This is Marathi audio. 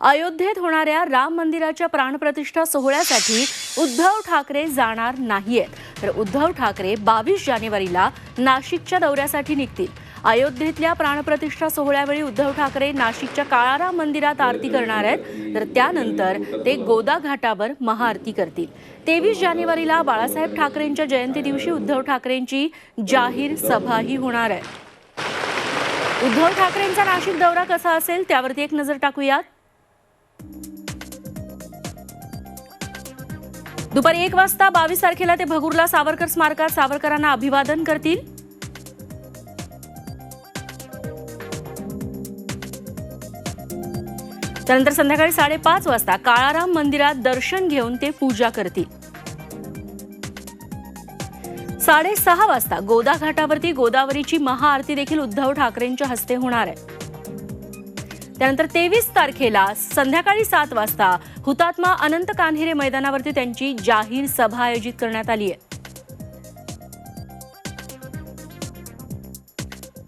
अयोध्येत होणाऱ्या राम मंदिराच्या प्राणप्रतिष्ठा सोहळ्यासाठी उद्धव ठाकरे जाणार नाहीयेत. तर उद्धव ठाकरे बावीस जानेवारीला नाशिकच्या दौऱ्यासाठी निघतील. अयोध्येतल्या प्राणप्रतिष्ठा सोहळ्यावेळी उद्धव ठाकरे नाशिकच्या काळाराम मंदिरात आरती करणार आहेत. तर त्यानंतर ते गोदा घाटावर महाआरती करतील. तेवीस जानेवारीला बाळासाहेब ठाकरेंच्या जयंती दिवशी उद्धव ठाकरेंची जाहीर सभाही होणार आहे. उद्धव ठाकरेंचा नाशिक दौरा कसा असेल त्यावरती एक नजर टाकूयात. दुपारी एक वाजता बावीस तारखेला ते भगुरला सावरकर स्मारकात सावरकरांना अभिवादन करतील. त्यानंतर संध्याकाळी साडेपाच वाजता काळाराम मंदिरात दर्शन घेऊन ते पूजा करतील. साडेसहा वाजता गोदा घाटावरती गोदावरीची महाआरती देखील उद्धव ठाकरेंच्या हस्ते होणार आहे. त्यानंतर तेवीस तारखेला संध्याकाळी सात वाजता हुतात्मा अनंत कान्हेरे मैदानावरती त्यांची जाहीर सभा आयोजित करण्यात आली आहे.